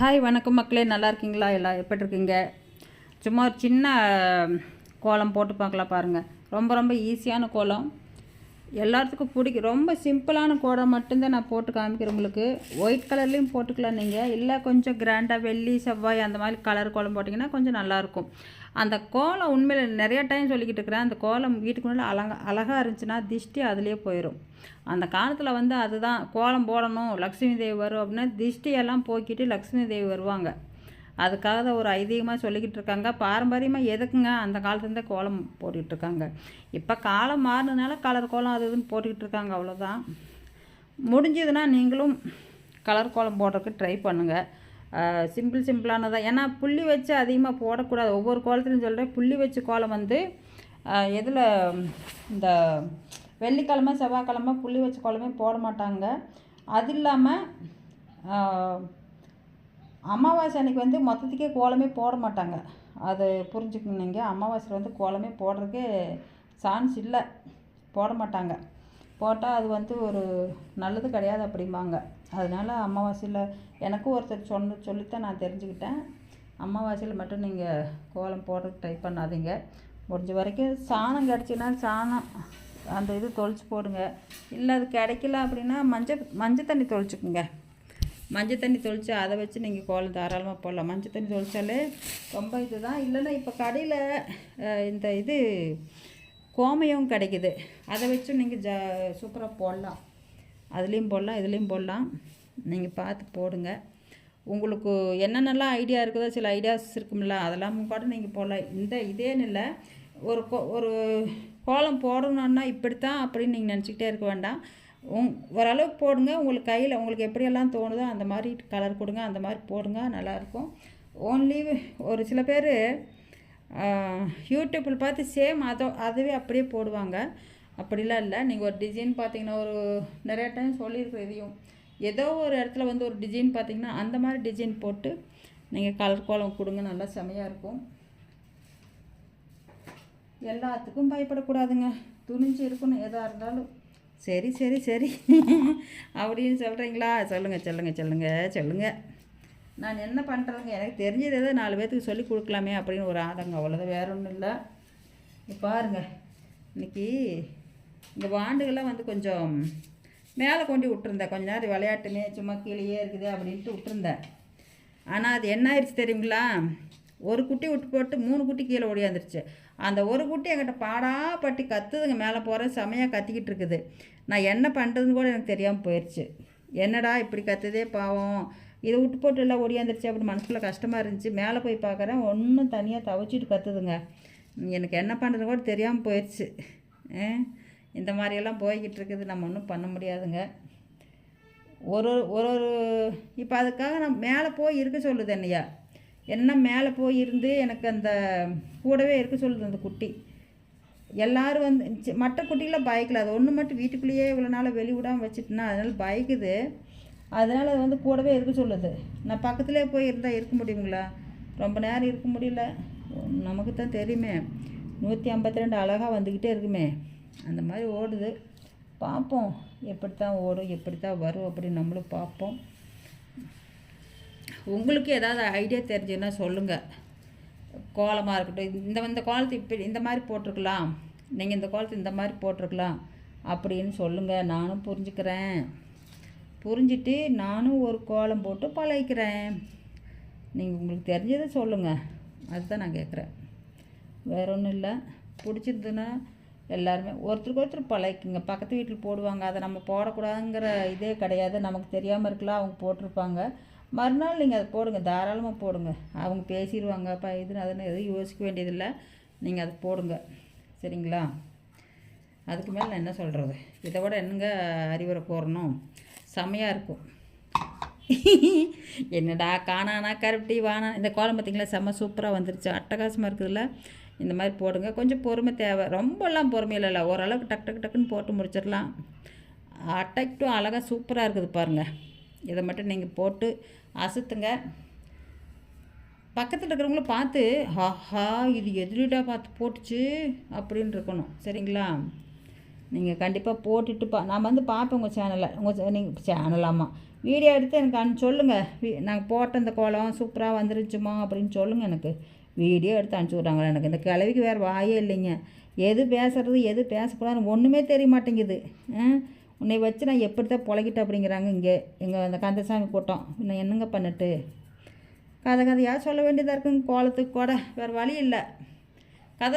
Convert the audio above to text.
Hi வணக்கம் மக்களே. நல்லா இருக்கீங்களா? எல்லாம் எப்படி இருக்கீங்க சும்மா ஒரு சின்ன கோலம் போட்டு பார்க்கலாம் பாருங்கள் ரொம்ப ரொம்ப ஈஸியான கோலம். எல்லாத்துக்கும் பிடிக்கும். ரொம்ப சிம்பிளான கோலம் மட்டும்தான் நான் போட்டு காமிக்கிறேன் உங்களுக்கு. ஒயிட் கலர்லேயும் போட்டுக்கலாம் நீங்கள் இல்லை கொஞ்சம் கிராண்டாக வெள்ளி செவ்வாய் அந்த மாதிரி கலர் கோலம் போட்டிங்கன்னா கொஞ்சம் நல்லாயிருக்கும் அந்த கோலம் உண்மையில் நிறைய டைம் சொல்லிக்கிட்டு இருக்கிறேன். அந்த கோலம் வீட்டுக்குள்ளே அழகா அழகாக இருந்துச்சுன்னா திஷ்டி அதுலேயே போயிடும் அந்த காலத்தில் வந்து அதுதான் கோலம் போடணும் லக்ஷ்மி தேவி வரும் அப்படின்னா திஷ்டியெல்லாம் போக்கிட்டு லக்ஷ்மி தேவி வருவாங்க. அதுக்காக தான் ஒரு ஐதீகமாக சொல்லிக்கிட்டு இருக்காங்க. பாரம்பரியமாக எதுக்குங்க அந்த காலத்துலேருந்தே கோலம் போட்டுக்கிட்டு இருக்காங்க? இப்போ காலம் மாறினதுனால கலர் கோலம் அது இதுன்னு போட்டுக்கிட்டு இருக்காங்க அவ்வளோதான் முடிஞ்சதுன்னா நீங்களும் கலர் கோலம் போடுறதுக்கு ட்ரை பண்ணுங்கள் சிம்பிள் சிம்பிளானதான் ஏன்னா புள்ளி வச்சு அதிகமாக போடக்கூடாது. ஒவ்வொரு கோலத்துலையும் சொல்கிறேன் புள்ளி வச்சு கோலம் வந்து எதில் இந்த வெள்ளிக்கிழமை செவ்வாய்க்கிழமை புள்ளி வச்ச கோலமே போட மாட்டாங்க. அது இல்லாமல் அமாவாசை அன்னைக்கு வந்து மொத்தத்துக்கே கோலமே போட மாட்டாங்க. அது புரிஞ்சுக்கணும் நீங்கள் அமாவாசையில் வந்து கோலமே போடுறதுக்கே சான்ஸ் இல்லை. போட மாட்டாங்க. போட்டால் அது வந்து ஒரு நல்லது கிடையாது அப்படிம்பாங்க. அதனால் அமாவாசையில் எனக்கும் ஒருத்தர் சொன்ன சொல்லித்தான் நான் தெரிஞ்சுக்கிட்டேன். அமாவாசையில் மட்டும் நீங்கள் கோலம் போடுறதுக்கு ட்ரை பண்ணாதீங்க. முடிஞ்ச வரைக்கும் சாணம் கிடச்சின்னா சாணம். அந்த இது தொளிச்சு போடுங்க. இல்லை அது கிடைக்கல அப்படின்னா மஞ்சள் மஞ்சள் தண்ணி தொளிச்சுக்குங்க. மஞ்சள் தண்ணி தொளித்து அதை வச்சு நீங்கள் கோலம் தாராளமாக போடலாம். மஞ்சள் தண்ணி தொளித்தாலே ரொம்ப இது தான் இல்லைன்னா இப்போ கடையில் இந்த இது கோமையும் கிடைக்குது. அதை வச்சும் நீங்கள் ஜா சூப்பராக போடலாம். அதுலேயும் போடலாம் இதுலேயும் போடலாம். நீங்கள் பார்த்து போடுங்க. உங்களுக்கு என்னென்னலாம் ஐடியா இருக்குதோ சில ஐடியாஸ் இருக்கும்ல அதெல்லாம் கூட நீங்கள் போடலாம். இந்த இதேன்னு இல்லை ஒரு கோ ஒரு கோலம் போடணுன்னா இப்படித்தான் அப்படின்னு நீங்கள் நினச்சிக்கிட்டே இருக்க வேண்டாம். உங் ஓரளவுக்கு போடுங்க. உங்களுக்கு கையில் உங்களுக்கு எப்படியெல்லாம் தோணுதோ அந்த மாதிரி கலர் கொடுங்க. அந்த மாதிரி போடுங்க. நல்லாயிருக்கும் ஓன்லி ஒரு சில பேர் யூடியூப்பில் பார்த்து சேம் அதோ அதுவே அப்படியே போடுவாங்க. அப்படிலாம் இல்லை. நீங்கள் ஒரு டிசைன் பார்த்தீங்கன்னா ஒரு நிறைய டைம் சொல்லியிருக்கிற இதையும். ஏதோ ஒரு இடத்துல வந்து ஒரு டிசைன் பார்த்தீங்கன்னா அந்த மாதிரி டிசைன் போட்டு நீங்கள் கலர் கோலம் கொடுங்க. நல்லா செமையாக இருக்கும். எல்லாத்துக்கும் பயப்படக்கூடாதுங்க. துணிஞ்சு இருக்கணும். எதாக இருந்தாலும். சரி சரி சரி. அப்படின்னு சொல்கிறீங்களா சொல்லுங்கள் சொல்லுங்கள் சொல்லுங்கள் சொல்லுங்கள் நான் என்ன பண்ணுறதுங்க எனக்கு தெரிஞ்சது ஏதோ நாலு பேர்த்துக்கு சொல்லி கொடுக்கலாமே அப்படின்னு ஒரு ஆதங்கம். அவ்வளோதான் வேற ஒன்றும் இல்லை. பாருங்க. இன்னைக்கு இந்த வாண்டுகள்லாம் வந்து கொஞ்சம் மேலே கொண்டு விட்டுருந்தேன். கொஞ்ச நேரம் விளையாட்டுமே சும்மா கீழேயே இருக்குது அப்படின்ட்டு விட்டுருந்தேன். ஆனால் அது என்ன ஆயிடுச்சு தெரியுங்களா? ஒரு குட்டி விட்டு போட்டு மூணு குட்டி கீழே ஓடியாந்துருச்சு. அந்த ஒரு குட்டி என்கிட்ட பாடா பட்டி கத்துதுங்க மேலே போகிற செமையாக கத்திக்கிட்டு இருக்குது. நான் என்ன பண்ணுறதுன்னு கூட எனக்கு தெரியாமல் போயிடுச்சு என்னடா இப்படி கத்துதே பாவம். இதை விட்டு போட்டு எல்லாம் ஓடியாந்துருச்சு அப்படின்னு மனசில் கஷ்டமாக இருந்துச்சு. மேலே போய் பார்க்குறேன் ஒன்றும் தனியாக தவச்சிட்டு கத்துதுங்க. எனக்கு என்ன பண்ணுறது கூட தெரியாமல் போயிடுச்சு இந்த மாதிரியெல்லாம் போய்கிட்டு இருக்குது. நம்ம ஒன்றும் பண்ண முடியாதுங்க. ஒரு ஒரு ஒரு இப்போ அதுக்காக நான் மேலே போய் இருக்க சொல்லுது என்னையா? என்ன மேலே போயிருந்து எனக்கு அந்த கூடவே இருக்க சொல்லுது அந்த குட்டி. எல்லோரும் வந்து மற்ற குட்டிகளாம் பயக்கல. அது ஒன்று மட்டும் வீட்டுக்குள்ளேயே இவ்வளோ நாள் வெளிவிடாமல் வச்சுட்டுனா அதனால் பயக்குது. அதனால் அது வந்து கூடவே இருக்க சொல்லுது. நான் பக்கத்துலேயே போய் இருந்தால் இருக்க முடியுங்களா? ரொம்ப நேரம் இருக்க முடியல. நமக்கு தான் தெரியுமே. நூற்றி ஐம்பத்தி ரெண்டு அழகாக வந்துக்கிட்டே இருக்குமே. அந்த மாதிரி ஓடுது. பார்ப்போம். எப்படி தான் ஓடும் எப்படி தான் வரும் அப்படின்னு நம்மளும் பார்ப்போம். உங்களுக்கு ஏதாவது ஐடியா தெரிஞ்சுன்னா சொல்லுங்கள் கோலமாக இருக்கட்டும். இந்த இந்த கோலத்தை இப்படி இந்த மாதிரி போட்டிருக்கலாம். நீங்கள் இந்த கோலத்தை இந்த மாதிரி போட்டிருக்கலாம். அப்படின்னு சொல்லுங்கள் நானும் புரிஞ்சுக்கிறேன். புரிஞ்சுட்டு நானும் ஒரு கோலம் போட்டு பழகிக்கிறேன். நீங்கள் உங்களுக்கு தெரிஞ்சதை சொல்லுங்கள் அதுதான் நான் கேட்குறேன் வேற ஒன்றும் இல்லை. பிடிச்சிருந்துன்னா எல்லாருமே ஒருத்தருக்கு ஒருத்தர் பழகிக்குங்க. பக்கத்து வீட்டில் போடுவாங்க. அதை நம்ம போடக்கூடாதுங்கிற இதே கிடையாது. நமக்கு தெரியாமல் இருக்கலாம். அவங்க போட்டிருப்பாங்க. மறுநாள் நீங்கள் அதை போடுங்க தாராளமாக போடுங்க. அவங்க பேசிடுவாங்க அப்போ இதுன்னு அதுன்னு எதுவும் யோசிக்க வேண்டியதில்லை. நீங்கள் அதை போடுங்க. சரிங்களா? அதுக்கு மேலே நான் என்ன சொல்கிறது இதை விட என்னங்க அறிவுரை போடணும் செமையாக இருக்கும். என்னடா காணானா கருப்பட்டி வானா இந்த கோலம் பார்த்திங்களா? செம்ம சூப்பராக வந்துருச்சு. அட்டகாசமாக இருக்குதுல்ல? இந்த மாதிரி போடுங்க. கொஞ்சம் பொறுமை தேவை. ரொம்பலாம் பொறுமை இல்லைல்ல ஓரளவுக்கு டக் டக்கு டக்குன்னு போட்டு முடிச்சிடலாம். அட்டைக்டும் அழகாக சூப்பராக இருக்குது பாருங்கள் இதை மட்டும் நீங்கள் போட்டு அசுத்துங்க. பக்கத்தில் இருக்கிறவங்கள பார்த்து ஹாஹா இது எதிரிடா பார்த்து போட்டுச்சு அப்படின்னு இருக்கணும். சரிங்களா? நீங்கள் கண்டிப்பாக போட்டுட்டு பா நான் வந்து பார்ப்பேன் உங்கள் சேனலை உங்கள் நீங்கள் சேனலாமா வீடியோ எடுத்து எனக்கு அனு சொல்லுங்கள் நாங்கள் போட்ட இந்த கோலம் சூப்பராக வந்துருச்சுமா அப்படின்னு சொல்லுங்கள் எனக்கு. வீடியோ எடுத்து அனுப்பிச்சி விட்றாங்களா எனக்கு. இந்த கிழவிக்கு வேறு வாயே இல்லைங்க. எது பேசுறது எது பேசக்கூடாதுன்னு ஒன்றுமே தெரிய மாட்டேங்குது. ஆ? உன்னை வச்சு நான் எப்படி தான் பொழைக்கிட்டேன் அப்படிங்கிறாங்க இங்கே. எங்கள் அந்த கந்தசாமி கூட்டம். நான் என்னங்க பண்ணட்டு? கதை கதையாக சொல்ல வேண்டியதாக இருக்குங்க கோலத்துக்கு கூட. வேறு வழி இல்லை. கதை